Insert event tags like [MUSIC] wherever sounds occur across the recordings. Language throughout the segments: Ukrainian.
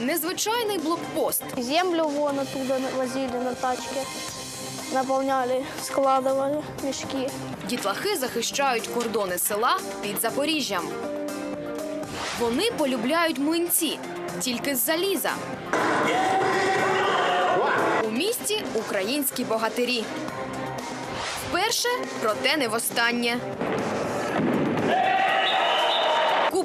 Незвичайний блокпост. Землю вон оттуда возили на тачке. Наполняли, складывали мешки. Дітлахи захищають кордони села під Запоріжжям. Вони полюбляють млинці тільки з заліза. У місті українські богатирі. Вперше, проте не востаннє.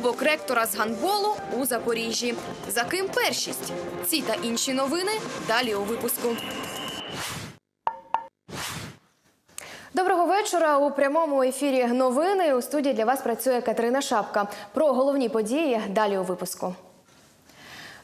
Кубок ректора з гандболу у Запоріжжі. За ким першість? Ці та інші новини далі у випуску. Доброго вечора. У прямому ефірі новини у студії для вас працює Катерина Шапка. Про головні події далі у випуску.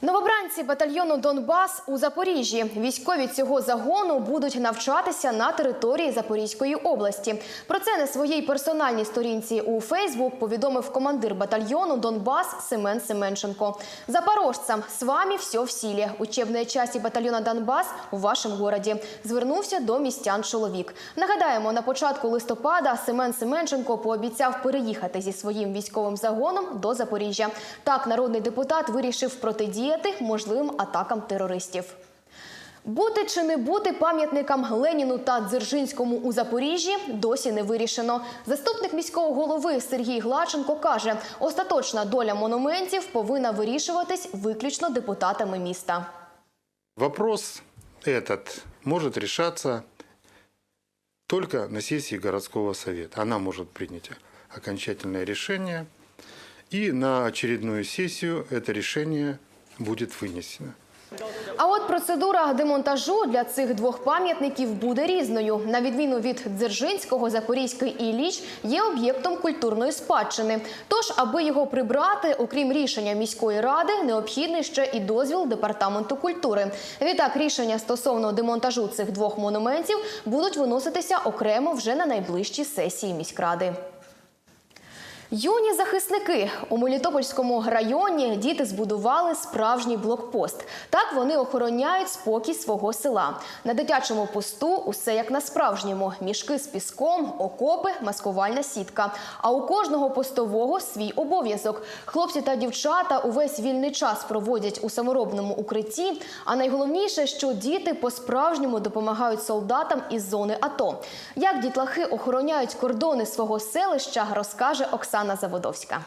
Новобранці батальйону Донбас у Запоріжжі. Військові цього загону будуть навчатися на території Запорізької області. Про це на своїй персональній сторінці у Фейсбук повідомив командир батальйону Донбас Семен Семенченко. Запорожцам з вами все в силі. Учебної часті батальйона Донбас у вашому городі. Звернувся до містян чоловік. Нагадаємо, на початку листопада Семен Семенченко пообіцяв переїхати зі своїм військовим загоном до Запоріжжя. Так, народний депутат вирішив протидіяти можливим атакам терористів. Бути чи не бути пам'ятникам Леніну та Дзержинському у Запоріжжі досі не вирішено. Заступник міського голови Сергій Глаченко каже, остаточна доля монументів повинна вирішуватись виключно депутатами міста. Вопрос этот может решаться только на сессии городского совета. Она может принять окончательное решение, и на очередную сессию это решение будет вынесено. А от процедура демонтажу для цих двох пам'ятників буде різною. На відміну від Дзержинського, Запорізький Ілліч є об'єктом культурної спадщини. Тож, аби його прибрати, окрім рішення міської ради, необхідний ще і дозвіл департаменту культури. Відтак, рішення стосовно демонтажу цих двох монументів будуть виноситися окремо вже на найближчій сесії міськради. Юні захисники у Мелітопольському районі діти збудували справжній блокпост. Так вони охороняють спокій свого села. На дитячому посту усе як на справжньому: мішки з піском, окопи, маскувальна сітка. А у кожного постового свій обов'язок. Хлопці та дівчата увесь вільний час проводять у саморобному укритті. А найголовніше, що діти по-справжньому допомагають солдатам із зони АТО. Як дітлахи охороняють кордони свого селища, розкаже Оксана Заводовська.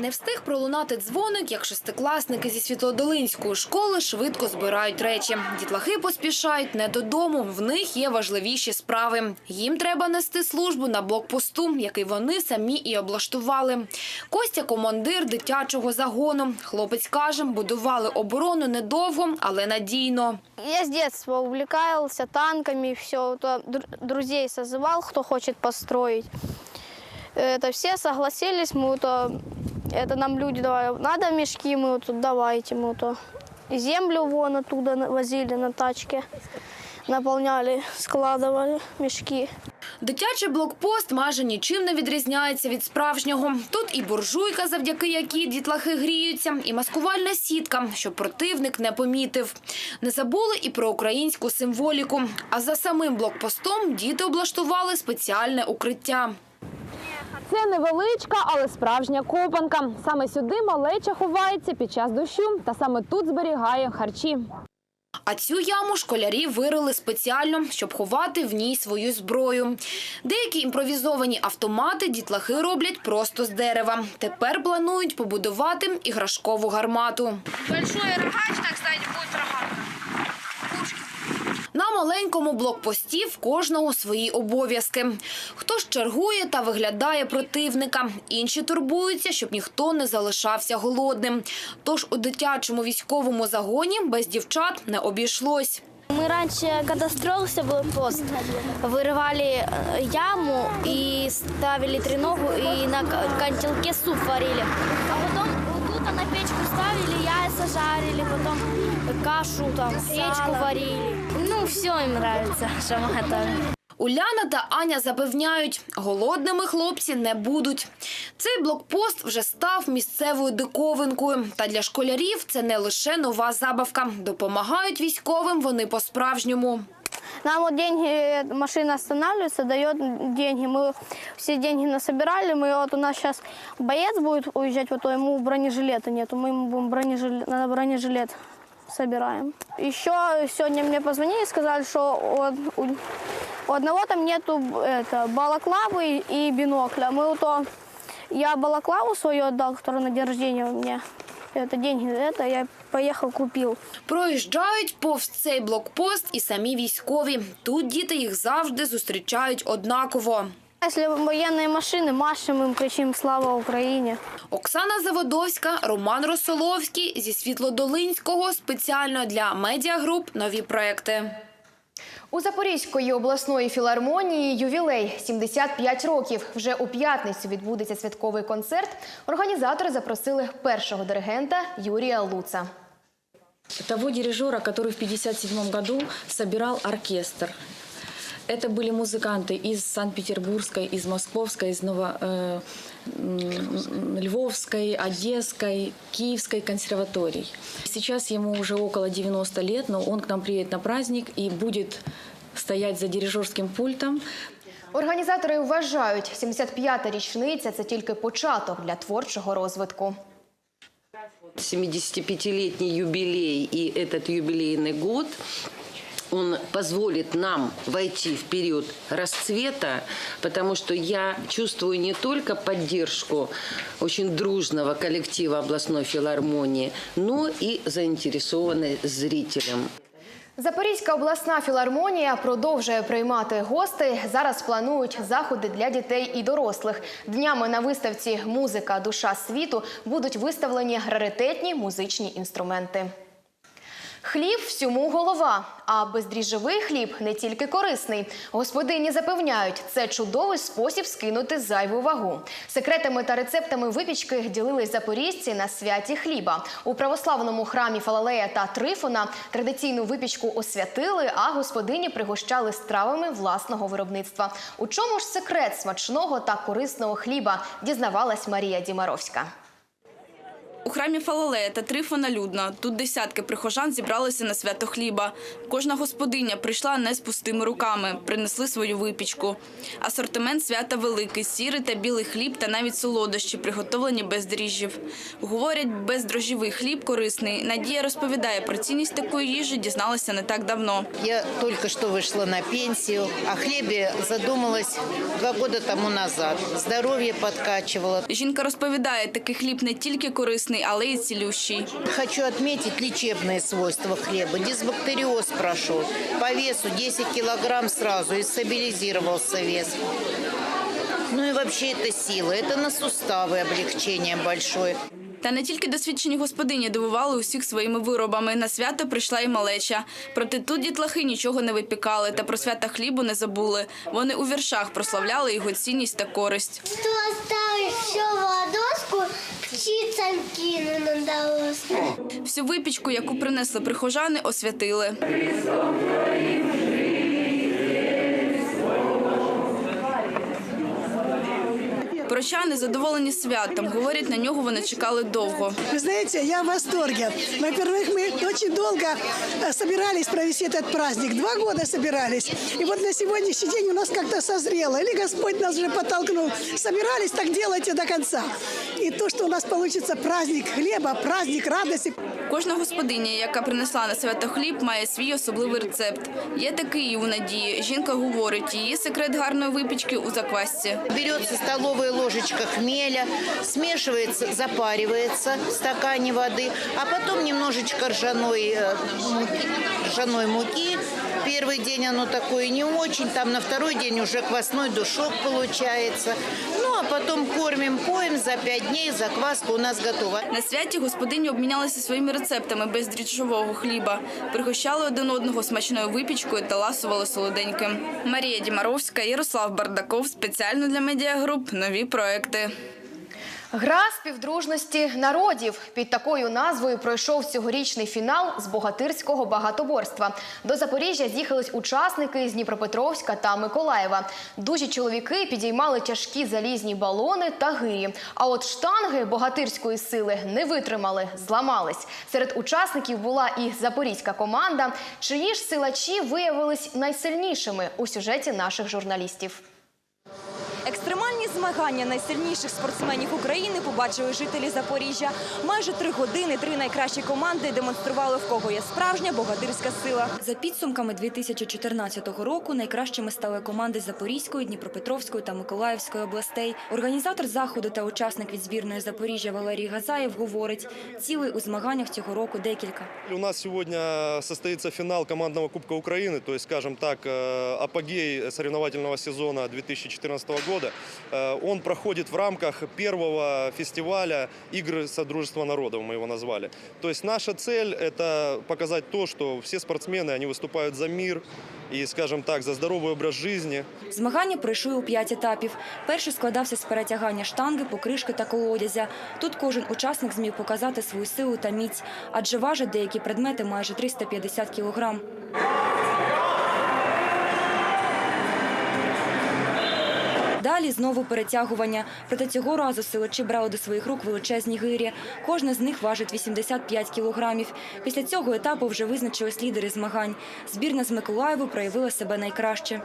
Не встиг пролунати дзвоник, як шестикласники зі Світлодолинської школи швидко збирають речі. Дітлахи поспішають не додому. В них є важливіші справи. Їм треба нести службу на блокпосту, який вони самі і облаштували. Костя командир дитячого загону. Хлопець каже, будували оборону недовго, але надійно. Я с детства увлекался танками, все. Друзей созывал, кто хочет построить. Это все согласились, мы то, это нам люди давали, надо мешки, мы вот тут давайте, мы то. И землю вон оттуда на- возили на тачке, наполняли, складывали мешки. Дитячий блокпост майже нічим не відрізняється від справжнього. Тут і буржуйка, завдяки якій дітлахи гріються, і маскувальна сітка, щоб противник не помітив. Не забули і про українську символіку. А за самим блокпостом діти облаштували спеціальне укриття. Це невеличка, але справжня копанка. Саме сюди малеча ховається під час дощу, та саме тут зберігає харчі. А цю яму школярі вирили спеціально, щоб ховати в ній свою зброю. Деякі імпровізовані автомати дітлахи роблять просто з дерева. Тепер планують побудувати іграшкову гармату. Большой рогач, так сказать, будет рогатка. На маленькому блокпості в кожного свої обов'язки. Хтось чергує та виглядає противника, інші турбуються, щоб ніхто не залишався голодним. Тож у дитячому військовому загоні без дівчат не обійшлось. Мы раньше, когда строился блокпост, вырывали э, яму и ставили треногу и на к- котелке суп варили. А потом вот тут на печку ставили, яйца жарили, потом кашу там, гречку варили. Ну, все им нравится, что мы [LAUGHS] готовим. Уляна та Аня запевняють, голодними хлопці не будуть. Цей блокпост вже став місцевою диковинкою. Та для школярів це не лише нова забавка. Допомагають військовим вони по-справжньому. Нам вот деньги, э, машина останавливается, дает деньги. Мы все деньги насобирали. Мы вот у нас сейчас боец будет уезжать, вот то ему бронежилета нету. Мы ему будем бронежилет, на бронежилет собираем. Еще сегодня мне позвонили и сказали, что у, у- у одного там нету это, балаклавы и бинокля. Мы вот то, я балаклаву свою отдал, которая на день рождения у меня. Это деньги, это я поехал купил. Проїжджають повз цей блокпост і самі військові. Тут діти їх завжди зустрічають однаково. Если военные машины, машем им, кричим «Слава Украине!». Оксана Заводовська, Роман Росоловський зі Світлодолинського спеціально для медіагруп нові проекти. У Запорізької обласної філармонії ювілей 75 років. Вже у п'ятницю відбудеться святковий концерт. Організатори запросили першого диригента Юрія Луца. того дирижера, который в 1957 году собирал оркестр. Это были музыканты из Санкт-Петербургской, из Московской, из Ново, э, м, Львовской, Одесской, Киевской консерваторий. Сейчас ему уже около 90 лет, но он к нам приедет на праздник и будет стоять за дирижерским пультом. Організатори вважають, 75-та річниця це тільки початок для творчого розвитку. 75-летний юбилей и этот юбилейный год он позволит нам войти в период расцвета, потому что я чувствую не только поддержку очень дружного коллектива областной филармонии, но и заинтересованность зрителям. Запорізька обласна філармонія продовжує приймати гостей. Зараз планують заходи для дітей і дорослих. Днями на виставці Музика душа світу будуть виставлені раритетні музичні інструменти. Хліб всьому голова, а бездріжджовий хліб не тільки корисний. Господині запевняють, це чудовий спосіб скинути зайву вагу. Секретами та рецептами випічки ділились запоріжці на святі хліба. У православному храмі Фалалея та Трифона традиційну випічку освятили, а господині пригощали стравами власного виробництва. У чому ж секрет смачного та корисного хліба? Дізнавалась Марія Дімаровська. У храмі Фалалея та Трифона людно. Тут десятки прихожан зібралися на свято хліба. Кожна господиня прийшла не з пустими руками, принесли свою випічку. Асортимент свята великий, сірий та білий хліб та навіть солодощі, приготовлені без дріжджів. Говорять, бездрожжєвий хліб корисний. Надія розповідає, про цінність такої їжі дізналася не так давно. Я только что вышла на пенсию. О хлебе задумалась два года тому назад. Здоровье подкачивало. Жінка розповідає, такий хліб не тільки корисний, але й цілющий. Хочу отметить лечебные свойства хлеба. Дисбактериоз прошел. По весу 10 килограмм сразу и стабилизировался вес. Ну и вообще это сила. Это на суставы облегчение большое. Та не тільки досвідчені господині дивували усіх своїми виробами. На свято прийшла і малеча. Проте тут дітлахи нічого не випікали та про свята хлібу не забули. Вони у віршах прославляли його цінність та користь. Кто оставит все в ладошку, птицам кину на доску. Всю випічку, яку принесли прихожани, освятили. Прощани задоволені святом. Говорять, на нього вони чекали довго. Ви знаєте, я в восторге. Во-первых, ми дуже довго збиралися провести цей праздник. Два роки збиралися. І от на сьогоднішній день у нас як-то созріло. Или Господь нас вже потолкнув. Собирались, так делайте до кінця. І то, що у нас вийде праздник хліба, праздник радості. Кожна господиня, яка принесла на свято хліб, має свій особливий рецепт. Є такий і у Надії. Жінка говорить, її секрет гарної випічки у заквасці. Береться столова ложечка хмеля, смешивается, запарюється в стакані води, а потім немножечко ржаної, ржаної муки. Первый день оно такое не очень, там на второй день уже квасной душок получается. Ну, а потом кормим, поем за пять дней, закваска у нас готова. На святі господині обмінялися своїми рецептами бездріжджового хліба, пригощали один одного смачною випічкою та ласували солоденьким. Марія Дімаровська, Ярослав Бардаков спеціально для медіагруп нові проекти. Гра співдружності народів під такою назвою пройшов цьогорічний фінал з богатирського багатоборства. До Запоріжжя з'їхались учасники з Дніпропетровська та Миколаєва. Дужі чоловіки підіймали тяжкі залізні балони та гирі. А от штанги богатирської сили не витримали, зламались. Серед учасників була і запорізька команда. Чиї ж силачі виявились найсильнішими у сюжеті наших журналістів. Екстремальні змагання найсильніших спортсменів України побачили жителі Запоріжжя. Майже три години три найкращі команди демонстрували, в кого є справжня богатирська сила. За підсумками 2014 року найкращими стали команди Запорізької, Дніпропетровської та Миколаївської областей. Організатор заходу та учасник від збірної Запоріжжя Валерій Газаєв говорить, цілей у змаганнях цього року декілька. У нас сегодня состоится финал командного Кубка Украины, то есть, скажем так, э, апогей соревновательного сезона 2014 года. Э, Он проходит в рамках первого фестиваля «Игры Содружества народов», мы его назвали. То есть наша цель – это показать то, что все спортсмены, они выступают за мир и, скажем так, за здоровый образ жизни. Змагання пройшли у п'ять етапів. Перший складався з перетягання штанги, покришки та колодязя. Тут кожен учасник зміг показати свою силу та міць, адже важать деякі предмети майже 350 кілограм. Далі знову перетягування. Проте цього разу силачі брали до своїх рук величезні гирі. Кожна з них важить 85 кілограмів. Після цього етапу вже визначились лідери змагань. Збірна з Миколаєву проявила себе найкраще.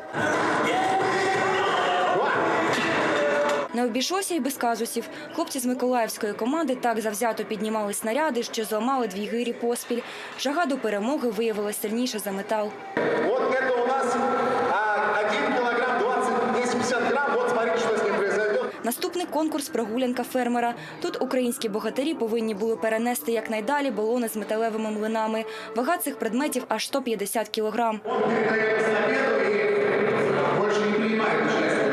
Не обійшлося й без казусів. Хлопці з Миколаївської команди так завзято піднімали снаряди, що зламали дві гирі поспіль. Жага до перемоги виявилася сильніша за метал. Вот это у нас Наступний конкурс прогулянка фермера. Тут українські богатирі повинні були перенести якнайдалі балони з металевими млинами. Вага цих предметів аж 150 кілограм. Больше не принимает участие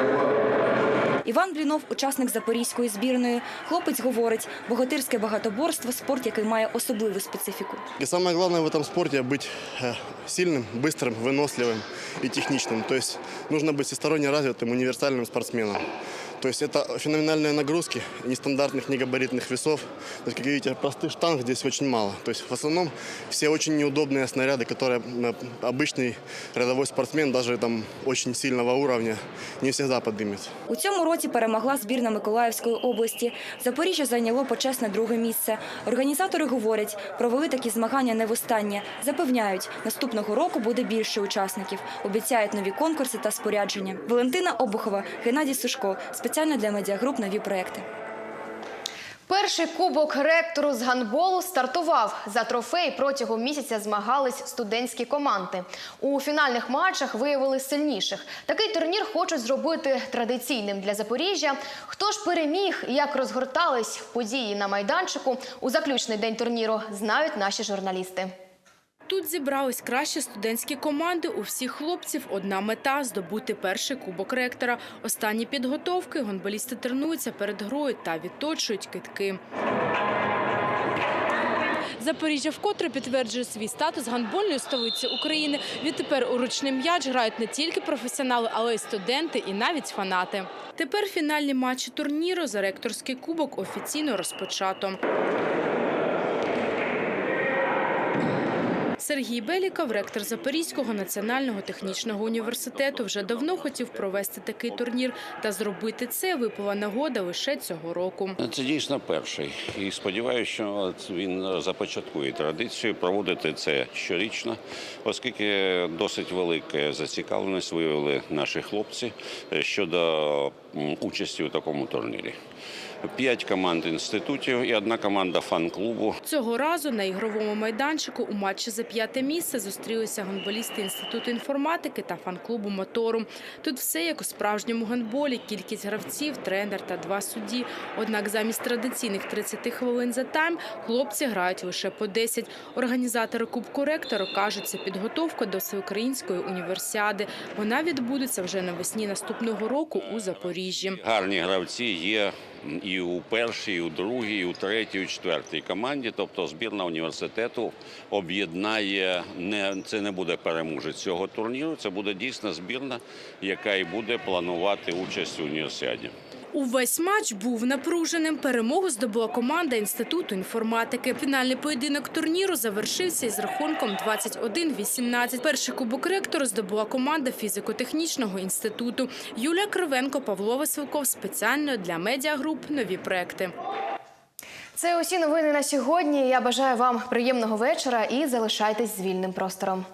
в Іван Блінов, учасник запорізької збірної. Хлопець говорить, богатирське багатоборство спорт, який має особливу специфіку. И самое главное в этом спорте быть э, сильным, быстрым, выносливым и техничным. То есть нужно быть всесторонне развитым, универсальным спортсменом. То есть это феноменальные нагрузки, нестандартных, негабаритных весов. То есть, как видите, простых штанг здесь очень мало. То есть в основном все очень неудобные снаряды, которые э, обычный рядовой спортсмен, даже там очень сильного уровня, не всегда поднимет. У цьому році перемогла збірна Миколаївської області. Запоріжжя зайняло почесне друге місце. Організатори говорять, провели такі змагання не востаннє. Запевняють, наступного року буде більше учасників. Обіцяють нові конкурси та спорядження. Валентина Обухова, Геннадій Сушко. Спеціально для медіагруп нові проекти. Перший кубок ректору з гандболу стартував. За трофей протягом місяця змагались студентські команди. У фінальних матчах виявили сильніших. Такий турнір хочуть зробити традиційним для Запоріжжя. Хто ж переміг і як розгортались події на майданчику у заключний день турніру, знають наші журналісти. Тут зібрались кращі студентські команди. У всіх хлопців одна мета здобути перший кубок ректора. Останні підготовки гонболісти тренуються перед грою та відточують китки. Запоріжжя вкотре підтверджує свій статус гандбольної столиці України. Відтепер у ручний м'яч грають не тільки професіонали, але й студенти, і навіть фанати. Тепер фінальні матчі турніру за ректорський кубок офіційно розпочато. Сергій Беліков, ректор Запорізького національного технічного університету, вже давно хотів провести такий турнір та зробити це випала нагода лише цього року. Це дійсно перший, і сподіваюся, що він започаткує традицію проводити це щорічно, оскільки досить велика зацікавленість виявили наші хлопці щодо участі у такому турнірі. П'ять команд інститутів і одна команда фан-клубу. Цього разу на ігровому майданчику у матчі за п'яте місце зустрілися гандболісти інституту інформатики та фан-клубу мотору. Тут все як у справжньому гандболі: кількість гравців, тренер та два судді. Однак замість традиційних 30 хвилин за тайм хлопці грають лише по 10. Організатори Кубку ректору кажуть, це підготовка до всеукраїнської універсіади. Вона відбудеться вже навесні наступного року у Запоріжжі. Гарні гравці є і у першій, і у другій, і у третій, і у четвертій команді. Тобто збірна університету об'єднає не це не буде переможець цього турніру. Це буде дійсно збірна, яка і буде планувати участь у універсіаді. Увесь матч був напруженим. Перемогу здобула команда Інституту інформатики. Фінальний поєдинок турніру завершився із рахунком 21-18. Перший кубок ректору здобула команда фізико-технічного інституту. Юлія Кривенко, Павло Василков спеціально для медіагруп «Нові проекти». Це усі новини на сьогодні. Я бажаю вам приємного вечора і залишайтесь з вільним простором.